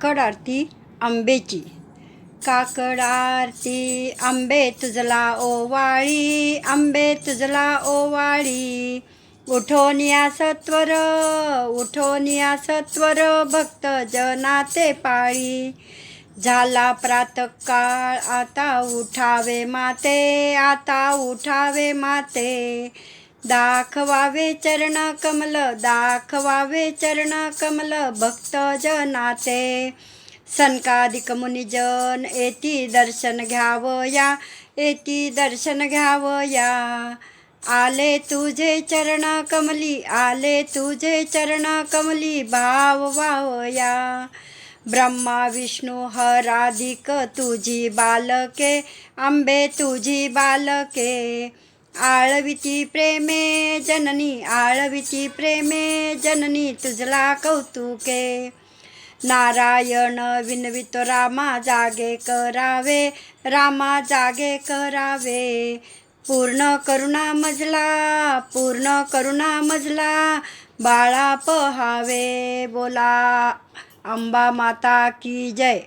काकड आरती आंबेची काकड आरती आंबे तुझला ओवाळी आंबे तुझला ओवाळी. उठोन या सत्वर उठोन या सत्वर भक्त जनाते पाळी. झाला प्रातकाळ आता उठावे माते आता उठावे माते. दाखवावे चरण कमल दाखवावे चरण कमल भक्त जनाते सनकादिक मुनिजन येती दर्शन घ्यावया येती दर्शन घ्यावया. आले तुझे चरण कमली आले तुझे चरण कमली भाव वावया. ब्रह्मा विष्णू हराधिक तुझी बालके आंबे तुझी बालके. आळविती प्रेमे जननी आळविती प्रेमे जननी तुझला कौतुके. नारायण विनवितो रामा जागे करावे रामा जागे करावे. पूर्ण करुणा मजला पूर्ण करुणा मजला बाळा पहावे बोला. अंबा माता की जय.